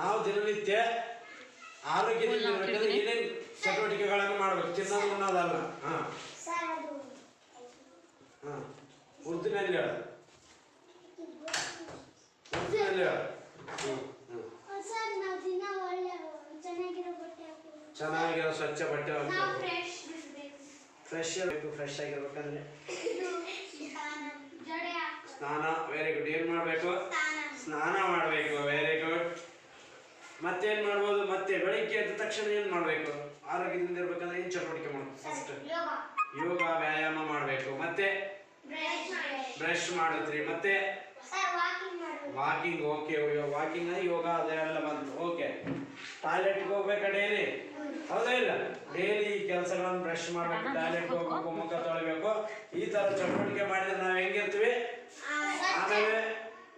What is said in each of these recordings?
ನಾವು ದಿನನಿತ್ಯ ಆರೋಗ್ಯದಿಂದ ಇರ್ಬೇಕಾದ್ರೆ ಏನೇನು ಚಟುವಟಿಕೆಗಳನ್ನು ಮಾಡಬೇಕು? ತಿನ್ನೋದು ಉಣ್ಣೋದಲ್ಲ ಹಾ. ಹಾಂ. ಅದು ಹಾ ಉರ್ದಿನಲ್ಲಿ ಹೇಳು ಉರ್ದಿನಲ್ಲಿ ಹೇಳು. ಹ್ಮ್, ಹ್ಮ್. ದಿನ ಒಳ್ಳೆ ಚೆನ್ನಾಗಿರೋ ಸ್ವಚ್ಛ ಬಟ್ಟೆ ಫ್ರೆಶ್ ಇರಬೇಕು. ಫ್ರೆಶ್ ಆಗಿರ್ಬೇಕಂದ್ರೆ. ಸ್ನಾನ ವೆರಿ ಗುಡ್ ಏನು ಮಾಡಬೇಕು? ಸ್ನಾನ. ಮಾಡಬೇಕು ವೆರಿ ಮತ್ತೇನು ಮಾಡ್ಬೋದು? ಮತ್ತೆ ಬೆಳಿಗ್ಗೆ ಎದ್ದ ತಕ್ಷಣ ಏನ್ ಮಾಡ್ಬೇಕು? ಆರೋಗ್ಯದಿಂದ ಇರ್ಬೇಕಂದ್ರೆ ಏನ್ ಚಟುವಟಿಕೆ ಮಾಡ್ಬೇಕು? ಫಸ್ಟ್ ಯೋಗ. ಯೋಗ ವ್ಯಾಯಾಮ ಮಾಡ್ಬೇಕು. ಮತ್ತೆ? ಬ್ರಷ್ ಮಾಡಿ ಮಾಡಿದ್ರಿ. ಮತ್ತೆ? Sir walking okay. Walking yoga ಅದೆಲ್ಲ ಬಂತು. ಓಕೆ. ಟಾಯ್ಲೆಟ್ಗೆ ಹೋಗ್ಬೇಕಾ ಡೈಲಿ? ಹೌದಾ. ಇಲ್ಲ? ಡೈಲಿ ಈ ಕೆಲಸಗಳನ್ನು ಬ್ರಷ್ ಮಾಡ್ಬೇಕು ಟಾಯ್ಲೆಟ್ ಹೋಗ್ಬೇಕು ಮುಖ ತೊಳಿಬೇಕು. ಈ ತರ ಚಟುವಟಿಕೆ ಮಾಡಿದ್ರೆ ನಾವ್ ಹೆಂಗಿರ್ತೀವಿ? ಆಮೇಲೆ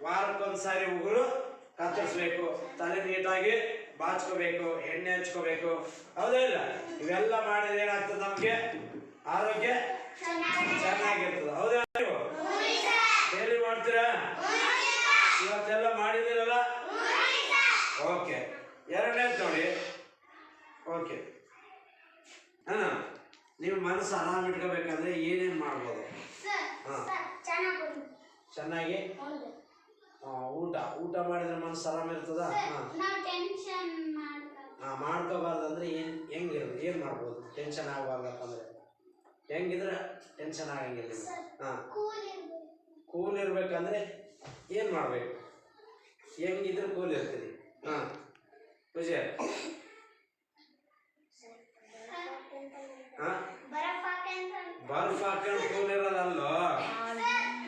ವಾರಕ್ಕೊಂದ್ಸಾರಿ ಉಗುರು ಕತ್ತರಿಸ್ಬೇಕು ತಲೆ ನೀಟಾಗಿ ಬಾಚ್ಕೋಬೇಕು ಎಣ್ಣೆ ಹಚ್ಕೋಬೇಕು. ಹೌದೇ ಇಲ್ಲ? ಇವೆಲ್ಲ ಮಾಡಿದ್ರೆ ಏನಾಗ್ತದೆ ನಮ್ಗೆ? ಆರೋಗ್ಯ ಚೆನ್ನಾಗಿರ್ತದೆ. ಹೌದಾ ನೀವು? ಡೈಲಿ ಮಾಡ್ತೀರಾ? ಇವತ್ತೆಲ್ಲ ಮಾಡಿದಿರಲ್ಲ ಓಕೆ. ಎರಡನೇದು ನೋಡಿ. ಓಕೆ. ಹಾ ನೀವು ಮನಸ್ಸು ಆರಾಮ್ ಇಟ್ಕೋಬೇಕಂದ್ರೆ ಏನೇನು ಮಾಡ್ಬೋದು? ಹಾ. ಚೆನ್ನಾಗಿ ಊಟ ಊಟ ಮಾಡಿದ್ರೆ ಮನಸ್ಸು ಆರಾಮ ಇರ್ತದ? ಹಾ. ಮಾಡ್ಕೋಬಾರ್ದು ಅಂದ್ರೆ ಏನ್ ಹೆಂಗಿರೋದು ಏನ್ ಮಾಡ್ಬೋದು? ಟೆನ್ಷನ್ ಆಗಬಾರ್ದಪ್ಪ ಅಂದ್ರೆ ಹೆಂಗಿದ್ರೆ ಟೆನ್ಷನ್ ಆಗಂಗಿಲ್ಲ ಹಾ. ಕೂಲ್ ಇರ್ಬೇಕು. ಕೂಲ್ ಇರ್ಬೇಕಂದ್ರೆ ಏನ್ ಮಾಡ್ಬೇಕು? ಹೆಂಗಿದ್ರೆ ಕೂಲ್ ಇರ್ತೀರಿ? ಹಾ. ಪೂಜೆ ಬರ್ಫ್ ಹಾಕೊಂಡು ಕೂಲ್ ಇರೋದಲ್ಲೋ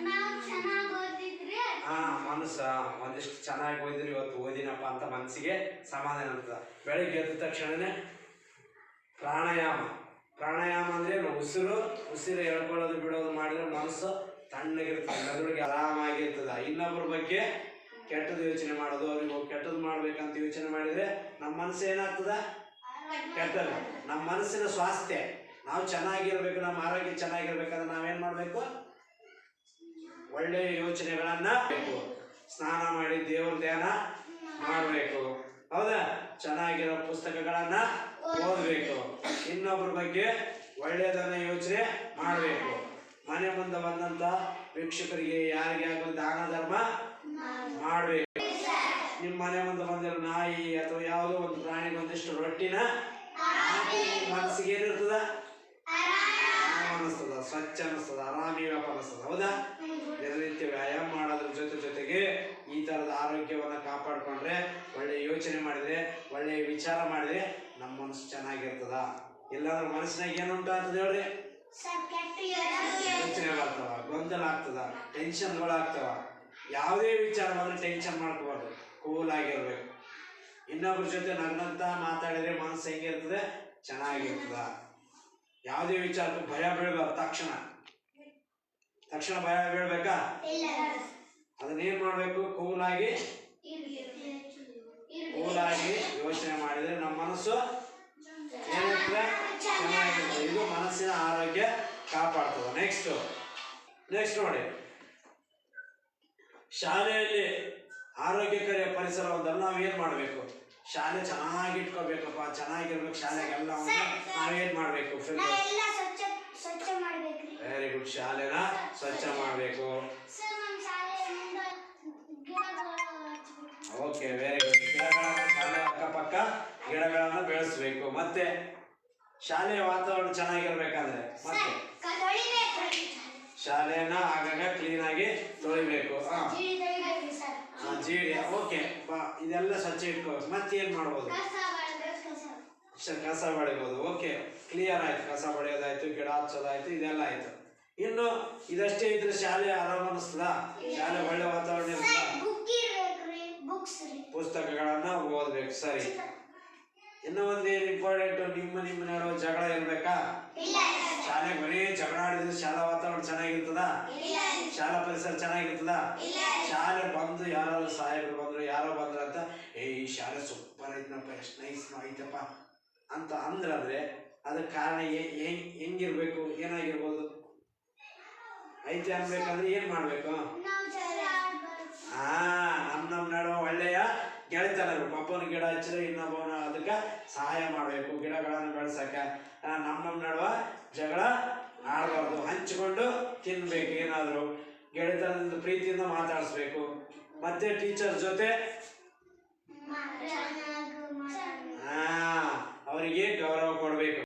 ನಾವು ಚೆನ್ನಾಗಿ ಓದಿದ್ರೆ ಮನಸ್ಸ ಒಂದಿಷ್ಟು ಚೆನ್ನಾಗಿ ಓದಿದ್ರು ಇವತ್ತು ಓದಿನಪ್ಪ ಅಂತ ಮನಸ್ಸಿಗೆ ಸಮಾಧಾನ ಇರ್ತದೆ ಬೆಳಿಗ್ಗೆ ಎದ್ದ ತಕ್ಷಣನೇ ಪ್ರಾಣಾಯಾಮ. ಪ್ರಾಣಾಯಾಮ ಅಂದರೆ ಉಸಿರು ಉಸಿರು ಎಳ್ಕೊಳ್ಳೋದು, ಬಿಡೋದು ಮಾಡಿದ್ರೆ ಮನಸ್ಸು ತಣ್ಣಗಿರ್ತದೆ, ಮೆದುಳಿಗೆ ಆರಾಮಾಗಿರ್ತದೆ ಇನ್ನೊಬ್ಬರ ಬಗ್ಗೆ ಕೆಟ್ಟದ್ದು ಯೋಚನೆ ಮಾಡೋದು, ಅವ್ರಿಗೆ ಕೆಟ್ಟದ್ದು ಮಾಡ್ಬೇಕಂತ ಯೋಚನೆ ಮಾಡಿದ್ರೆ ನಮ್ಮ ಮನಸ್ಸು ಏನಾಗ್ತದ? ಕೆಟ್ಟದ್ದು. ನಮ್ಮ ಮನಸ್ಸಿನ ಸ್ವಾಸ್ಥ್ಯ. ನಾವು ಚೆನ್ನಾಗಿರ್ಬೇಕು, ನಮ್ಮ ಆರೋಗ್ಯ ಚೆನ್ನಾಗಿರ್ಬೇಕಂದ್ರೆ ನಾವೇನು ಮಾಡಬೇಕು? ಒಳ್ಳೆಯ ಯೋಚನೆಗಳನ್ನು. ಸ್ನಾನ ಮಾಡಿ ದೇವರ ಧ್ಯಾನ ಮಾಡಬೇಕು. ಹೌದಾ? ಚೆನ್ನಾಗಿರೋ ಪುಸ್ತಕಗಳನ್ನ ಓದಬೇಕು. ಇನ್ನೊಬ್ಬರ ಬಗ್ಗೆ ಒಳ್ಳೆಯದನ್ನ ಯೋಚನೆ ಮಾಡಬೇಕು. ಮನೆ ಮುಂದೆ ಬಂದಂತ ವೀಕ್ಷಕರಿಗೆ ಯಾರಿಗೆ ಆಗೋ ದಾನ ಧರ್ಮ ಮಾಡಬೇಕು. ನಿಮ್ಮ ಮನೆ ಮುಂದೆ ಬಂದಿರೋ ನಾಯಿ ಅಥವಾ ಯಾವುದೋ ಒಂದು ಪ್ರಾಣಿಗೆ ಒಂದಿಷ್ಟು ರೊಟ್ಟಿನ ಮನಸ್ಸಿಗೆ ಏನಿರ್ತದ? ಆರಾಮ್ ಅನಿಸ್ತದ, ಸ್ವಚ್ಛ ಅನಿಸ್ತದ ವ್ಯಾಪಾರ ಅನಿಸ್ತದ. ಹೌದಾ ದಿನನಿತ್ಯ ವ್ಯಾಯಾಮ ಮಾಡೋದ್ರ ಜೊತೆ ಜೊತೆಗೆ ಈ ತರದ ಆರೋಗ್ಯವನ್ನ ಕಾಪಾಡ್ಕೊಂಡ್ರೆ ಒಳ್ಳೆ ಯೋಚನೆ ಮಾಡಿದ್ರೆ ಒಳ್ಳೆ ವಿಚಾರ ಮಾಡಿದ್ರೆ ನಮ್ಮ ಮನಸ್ಸು ಚೆನ್ನಾಗಿರ್ತದ. ಇಲ್ಲಾಂದ್ರೆ ಮನಸ್ಸಿನಾಗ ಏನುಂಟು ಅಂತದ ಹೇಳ್ರಿ? ಯೋಚನೆ ಆಗ್ತವ ಗೊಂದಲ ಆಗ್ತದ ಟೆನ್ಷನ್ಗಳು ಆಗ್ತವ ಯಾವುದೇ ವಿಚಾರ ಬಂದ್ರೆ ಟೆನ್ಷನ್ ಮಾಡ್ಕೋಬಾರ್ದು ಕೂಲ್ ಆಗಿರ್ಬೇಕು. ಇನ್ನೊಬ್ರ ಜೊತೆ ನಗ್ನಂತ ಮಾತಾಡಿದ್ರೆ ಮನಸ್ಸು ಹೆಂಗಿರ್ತದೆ ಚೆನ್ನಾಗಿರ್ತದ. ಯಾವುದೇ ವಿಚಾರಕ್ಕೂ ಭಯ ಬೀಳ್ಬಾರ್ದು ತಕ್ಷಣ. ತಕ್ಷಣ ಭಯ ಬೀಳ್ಬೇಕಾ? ಅದನ್ನೇನ್ ಮಾಡ್ಬೇಕು? ಕೂಲ್ ಆಗಿ ಕೂಲ್ ಆಗಿ ಯೋಚನೆ ಮಾಡಿದ್ರೆ ನಮ್ಮ ಮನಸ್ಸು ಏನಿರ್ತದೆ ಚೆನ್ನಾಗಿರುತ್ತೆ. ಇದು ಮನಸ್ಸಿನ ಆರೋಗ್ಯ ಕಾಪಾಡ್ತದೆ. ನೆಕ್ಸ್ಟ್ ನೆಕ್ಸ್ಟ್ ನೋಡಿ. ಶಾಲೆಯಲ್ಲಿ ಆರೋಗ್ಯಕರ ಪರಿಸರ ಒಂದನ್ನು ನಾವು ಏನ್ ಮಾಡ್ಬೇಕು? ಶಾಲೆ ಚೆನ್ನಾಗಿ ಇಟ್ಕೋಬೇಕಪ್ಪ. ಚೆನ್ನಾಗಿರ್ಬೇಕು ಶಾಲೆಗೆಲ್ಲ ನಾವೇನ್ ಮಾಡ್ಬೇಕು? ವೆರಿ ಗುಡ್ ಶಾಲೆನ ಸ್ವಚ್ಛ ಮಾಡಬೇಕು. ಓಕೆ ವೆರಿ ಗುಡ್ ಅಕ್ಕಪಕ್ಕ ಗಿಡಗಳನ್ನು ಬೆಳೆಸ್ಬೇಕು. ಮತ್ತೆ ಶಾಲೆಯ ವಾತಾವರಣ ಚೆನ್ನಾಗಿರ್ಬೇಕಂದ್ರೆ ಮತ್ತೆ ಶಾಲೆನ ಶಾಲೆಯನ್ನ ಆಗಾಗ ಕ್ಲೀನ್ ಆಗಿ ತೊಳಿಬೇಕು. ಹಾ. ಜೀಡಿ ಓಕೆ ಬಾ ಇದೆಲ್ಲ ಸ್ವಚ್ಛ ಇಟ್ಕೋಬೇಕು ಮತ್ತೆ ಏನ್ ಮಾಡ್ಬೋದು? ಕಸ ಬಳಿಬೋದು. ಓಕೆ ಕ್ಲಿಯರ್ ಆಯ್ತು. ಕಸ ಬಳಿಯೋದಾಯ್ತು ಗಿಡ ಹಚ್ಚೋದಾಯ್ತು ಇದೆಲ್ಲ ಆಯ್ತು. ಇನ್ನು ಇದಷ್ಟೇ ಇದ್ರೆ ಶಾಲೆ ಆರಾಮ ಅನಿಸ್ತದ ಶಾಲೆ ಒಳ್ಳೆ ವಾತಾವರಣ ಇರ್ತದ ಓದ್ಬೇಕು ಸರಿ? ಇನ್ನು ಒಂದು ಏನು ಇಂಪಾರ್ಟೆಂಟ್ ನಿಮ್ಮ ನಿಮ್ಮ ನಡುವೆ ಜಗಳ ಇರ್ಬೇಕಾ? ಶಾಲೆಗೆ ಶಾಲೆ ಬರೀ ಜಗಳ ಆಡಿದ್ರೆ ಶಾಲಾ ವಾತಾವರಣ ಚೆನ್ನಾಗಿರ್ತದ ಶಾಲಾ ಪರಿಸರ ಚೆನ್ನಾಗಿರ್ತದ ಶಾಲೆ ಬಂದು ಯಾರಾದ್ರು ಸಾಹೇಬರು ಬಂದ್ರು ಯಾರೋ ಬಂದ್ರು ಅಂತ ಏ ಈ ಶಾಲೆ ಸೂಪರ್ ಐತನಪ್ಪ ಎಷ್ಟು ನೈಸ್ ಐತಪ್ಪ. ಅಂತ ಅಂದ್ರಂದ್ರೆ ಅದಕ್ಕೆ ಕಾರಣ ಏ- ಹೆಂಗ್ ಹೆಂಗಿರ್ಬೇಕು? ಏನಾಗಿರ್ಬೋದು? ಐತೆ ಅನ್ಬೇಕಂದ್ರೆ ಏನ್ ಮಾಡ್ಬೇಕು? ಹಾ ಆ ನಮ್ ನಮ್ ನಡುವ ಒಳ್ಳೆಯ ಗೆಳೆತನರು ಪಪ್ಪನ ಗಿಡ ಹಚ್ಚಿದ್ರೆ ಇನ್ನೊಬ್ಬನ ಅದಕ್ಕೆ ಸಹಾಯ ಮಾಡಬೇಕು. ಗಿಡಗಳನ್ನು ಬೆಳೆಸಕ ನಮ್ಮ ನಮ್ಮ ನಡುವ ಜಗಳ ಆಡಬಾರ್ದು ಹಂಚಿಕೊಂಡು ತಿನ್ನಬೇಕು ಏನಾದರೂ. ಗೆಳೆತನದ ಪ್ರೀತಿಯಿಂದ ಮಾತಾಡಿಸ್ಬೇಕು. ಮತ್ತೆ ಟೀಚರ್ ಜೊತೆ ಅವರಿಗೆ ಗೌರವ ಕೊಡಬೇಕು.